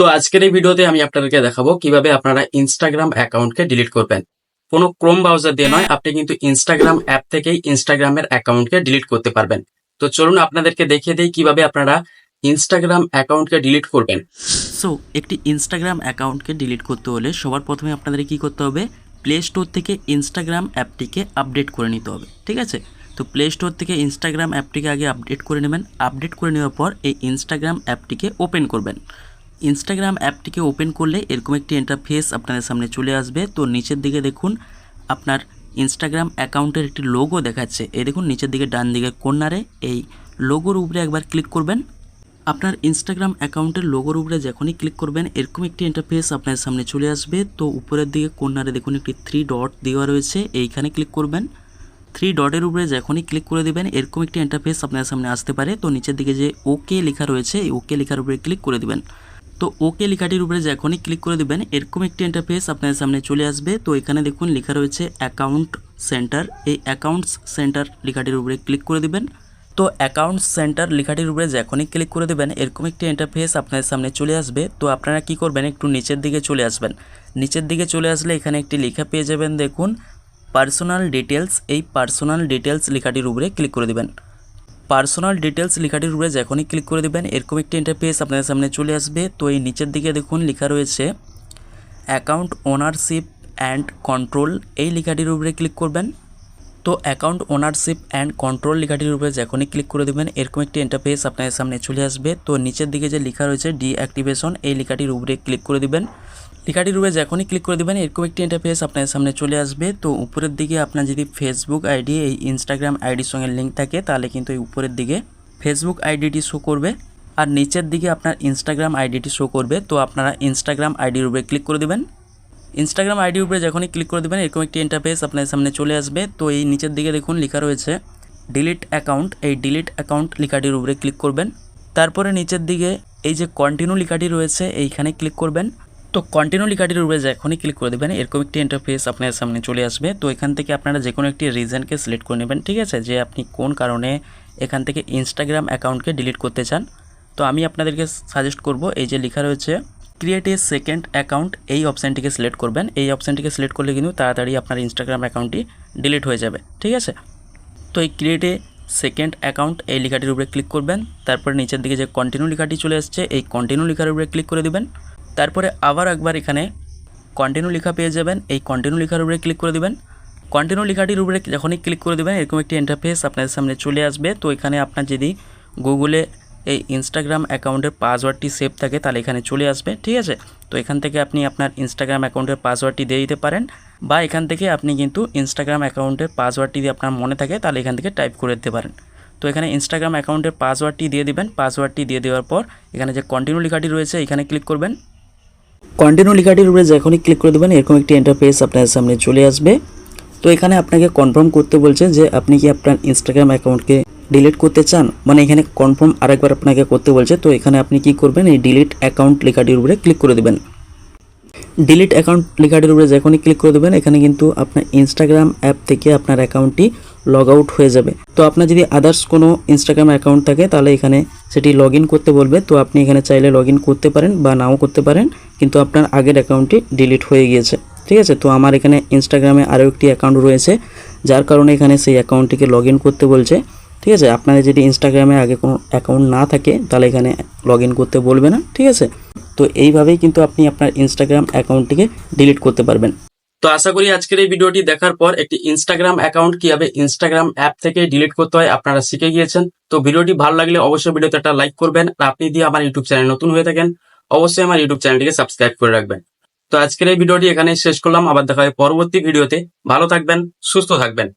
তো আজকের এই ভিডিওতে আমি আপনাদেরকে দেখাবো কীভাবে আপনারা ইনস্টাগ্রাম অ্যাকাউন্টকে ডিলিট করবেন। কোনো ক্রোম ব্রাউজার দিয়ে নয়, আপনি কিন্তু ইনস্টাগ্রাম অ্যাপ থেকেই ইনস্টাগ্রামের অ্যাকাউন্টকে ডিলিট করতে পারবেন। তো চলুন আপনাদেরকে দেখিয়ে দিই কীভাবে আপনারা ইনস্টাগ্রাম অ্যাকাউন্টকে ডিলিট করবেন। সো একটি ইনস্টাগ্রাম অ্যাকাউন্টকে ডিলিট করতে হলে সবার প্রথমে আপনাদের কি করতে হবে? প্লে স্টোর থেকে ইনস্টাগ্রাম অ্যাপটিকে আপডেট করে নিতে হবে, ঠিক আছে? তো প্লে স্টোর থেকে ইনস্টাগ্রাম অ্যাপটিকে আগে আপডেট করে নেবেন। আপডেট করে নেওয়ার পর এই ইনস্টাগ্রাম অ্যাপটিকে ওপেন করবেন। ইনস্টাগ্রাম অ্যাপটিকে ওপেন করলে এরকম একটি ইন্টারফেস আপনাদের সামনে চলে আসবে। তো নিচের দিকে দেখুন, আপনার ইনস্টাগ্রাম অ্যাকাউন্টের একটি লোগো দেখাচ্ছে। এই দেখুন, নিচের দিকে ডান দিকে কর্নারে এই লোগোর উপরে একবার ক্লিক করবেন। আপনার ইনস্টাগ্রাম অ্যাকাউন্টের লোগোর উপরে যখনই ক্লিক করবেন, এরকম একটি ইন্টারফেস আপনার সামনে চলে আসবে। তো উপরের দিকে কর্নারে দেখুন, একটি থ্রি ডট দেওয়া রয়েছে। এইখানে ক্লিক করবেন। থ্রি ডটের উপরে যখনই ক্লিক করে দেবেন, এরকম একটি ইন্টারফেস আপনার সামনে আসতে পারে। তো নিচের দিকে যে ওকে লেখা রয়েছে, এই ওকে লেখার উপরে ক্লিক করে দিবেন। তো ওকে লেখাটির উপরে যখনই ক্লিক করে দেবেন, এরকম একটি ইন্টারফেস আপনার সামনে চলে আসবে। তো এখানে দেখুন লেখা রয়েছে অ্যাকাউন্ট সেন্টার এই অ্যাকাউন্টস সেন্টার লেখাটির উপরে ক্লিক করে দিবেন। তো অ্যাকাউন্টস সেন্টার লেখাটির উপরে যখনই ক্লিক করে দেবেন, এরকম একটি ইন্টারফেস আপনার সামনে চলে আসবে। তো আপনারা কি করবেন, একটু নিচের দিকে চলে আসবেন। নিচের দিকে চলে আসলে এখানে একটি লেখা পেয়ে যাবেন দেখুন পার্সোনাল ডিটেলস এই পার্সোনাল ডিটেলস লেখাটির উপরে ক্লিক করে দেবেন। পার্সোনাল ডিটেলস লেখাটির উপরে যখনই ক্লিক করে দেবেন, এরকম একটি ইন্টারফেস আপনাদের সামনে চলে আসবে। তো এই নিচের দিকে দেখুন, লেখা রয়েছে অ্যাকাউন্ট ওনারশিপ অ্যান্ড কন্ট্রোল এই লেখাটির উপরে ক্লিক করবেন। তো অ্যাকাউন্ট ওনারশিপ অ্যান্ড কন্ট্রোল লেখাটির উপরে যখনই ক্লিক করে দেবেন, এরকম একটি ইন্টারফেস আপনাদের সামনে চলে আসবে। তো নিচের দিকে যে লেখা রয়েছে ডিঅ্যাক্টিভেশন এই লেখাটির উপরে ক্লিক করে দিবেন। লেখাটির উপরে যখনই ক্লিক করে দেবেন। এরকম একটি ইন্টারফেস আপনার সামনে চলে আসবে। তো উপরের দিকে আপনার যদি ফেসবুক আইডি এই ইনস্টাগ্রাম আইডির সঙ্গে লিঙ্ক থাকে, তাহলে কিন্তু এই উপরের দিকে ফেসবুক আইডিটি শো করবে। আর নিচের দিকে আপনার ইনস্টাগ্রাম আইডিটি শো করবে। তো আপনারা ইনস্টাগ্রাম আইডির উপরে ক্লিক করে দেবেন। ইনস্টাগ্রাম আইডির উপরে যখনই ক্লিক করে দেবেন, এরকম একটি ইন্টারফেস আপনার সামনে চলে আসবে। তো এই নিচের দিকে দেখুন লেখা রয়েছে ডিলিট অ্যাকাউন্ট এই ডিলিট অ্যাকাউন্ট লেখাটির উপরে ক্লিক করবেন। তারপরে নিচের দিকে এই যে কন্টিনিউ লেখাটি রয়েছে, এইখানে ক্লিক করবেন। তো কন্টিনিউ লেখাটির উপরে যখনই ক্লিক করে দেবেন। এরকম একটি ইন্টারফেস আপনার সামনে চলে আসবে। তো এখান থেকে আপনারা যে কোনো একটি রিজনকে সিলেক্ট করে নেবেন, ঠিক আছে? যে আপনি কোন কারণে এখান থেকে ইনস্টাগ্রাম অ্যাকাউন্টকে ডিলিট করতে চান। তো আমি আপনাদেরকে সাজেস্ট করব, এই যে লেখা রয়েছে ক্রিয়েট এ সেকেন্ড অ্যাকাউন্ট এই অপশানটিকে সিলেক্ট করবেন। এই অপশানটিকে সিলেক্ট করলে কিন্তু তাড়াতাড়ি আপনার ইনস্টাগ্রাম অ্যাকাউন্টটি ডিলিট হয়ে যাবে, ঠিক আছে? তো এই ক্রিয়েট এ সেকেন্ড অ্যাকাউন্ট এই লেখাটির উপরে ক্লিক করবেন। তারপরে নিচের দিকে যে কন্টিনিউ লেখাটি চলে আসছে, এই কন্টিনিউ লেখার উপরে ক্লিক করে দিবেন। তারপরে আবার একবার এখানে কন্টিনিউ লেখা পেয়ে যাবেন। এই কন্টিনিউ লেখার উপরে ক্লিক করে দিবেন। কন্টিনিউ লেখাটির উপরে যখনই ক্লিক করে দেবেন, এরকম একটি ইন্টারফেস আপনাদের সামনে চলে আসবে। তো এখানে আপনার যদি গুগলে এই ইনস্টাগ্রাম অ্যাকাউন্টের পাসওয়ার্ডটি সেভ থাকে, তাহলে এখানে চলে আসবে, ঠিক আছে? তো এখান থেকে আপনি আপনার ইনস্টাগ্রাম অ্যাকাউন্টের পাসওয়ার্ডটি দিয়ে দিতে পারেন। বা এখান থেকে আপনি কিন্তু ইনস্টাগ্রাম অ্যাকাউন্টের পাসওয়ার্ডটি যদি আপনার মনে থাকে, তাহলে এখান থেকে টাইপ করে দিতে পারেন। তো এখানে ইনস্টাগ্রাম অ্যাকাউন্টের পাসওয়ার্ডটি দিয়ে দেবেন। পাসওয়ার্ডটি দিয়ে দেওয়ার পর এখানে যে কন্টিনিউ লেখাটি রয়েছে, এখানে ক্লিক করবেন। কন্টিনিউ লেখাটির উপরে যখনই ক্লিক করে দেবেন, এরকম একটি ইন্টারফেস আপনার সামনে চলে আসবে। তো এখানে আপনাকে কনফার্ম করতে বলছে যে আপনি কি আপনার ইনস্টাগ্রাম অ্যাকাউন্টকে ডিলিট করতে চান? মানে এখানে কনফার্ম আরেকবার আপনাকে করতে বলছে। তো এখানে আপনি কি করবেন? এই ডিলিট অ্যাকাউন্ট লেখাটির উপরে ক্লিক করে দেবেন। ডিলিট অ্যাকাউন্ট লেখাটির উপরে যখনই ক্লিক করে দেবেন, এখানে কিন্তু আপনার ইনস্টাগ্রাম অ্যাপ থেকে আপনার অ্যাকাউন্টটি লগ আউট হয়ে যাবে। তো আপনার যদি আদার্স কোনো ইনস্টাগ্রাম অ্যাকাউন্ট থাকে, তাহলে এখানে সেটি লগ করতে বলবে। তো আপনি এখানে চাইলে লগ করতে পারেন বা নাও করতে পারেন। কিন্তু আপনার আগের অ্যাকাউন্টটি ডিলিট হয়ে গিয়েছে। ঠিক আছে? তো আমার এখানে ইনস্টাগ্রামে আরও একটি অ্যাকাউন্ট রয়েছে, যার কারণে এখানে সেই অ্যাকাউন্টটিকে লগ করতে বলছে। ঠিক আছে? আপনাদের যদি ইনস্টাগ্রামে আগে কোনো অ্যাকাউন্ট না থাকে, তাহলে এখানে লগ করতে বলবে না। ঠিক আছে? তো এইভাবেই কিন্তু আপনি আপনার ইনস্টাগ্রাম অ্যাকাউন্টটিকে ডিলিট করতে পারবেন। তো আশা করি আজকের এই ভিডিওটি দেখার পর একটি ইনস্টাগ্রাম অ্যাকাউন্ট কীভাবে ইনস্টাগ্রাম অ্যাপ থেকে ডিলিট করতে হয় আপনারা শিখে গিয়েছেন। তো ভিডিওটি ভালো লাগলে অবশ্যই ভিডিওতে একটা লাইক করবেন। আর আপনি দিয়ে আমার ইউটিউব চ্যানেল নতুন হয়ে থাকেন অবশ্যই আমার ইউটিউব চ্যানেলটিকে সাবস্ক্রাইব করে রাখবেন। তো আজকের এই ভিডিওটি এখানে শেষ করলাম। আবার দেখা হয় পরবর্তী ভিডিওতে। ভালো থাকবেন, সুস্থ থাকবেন।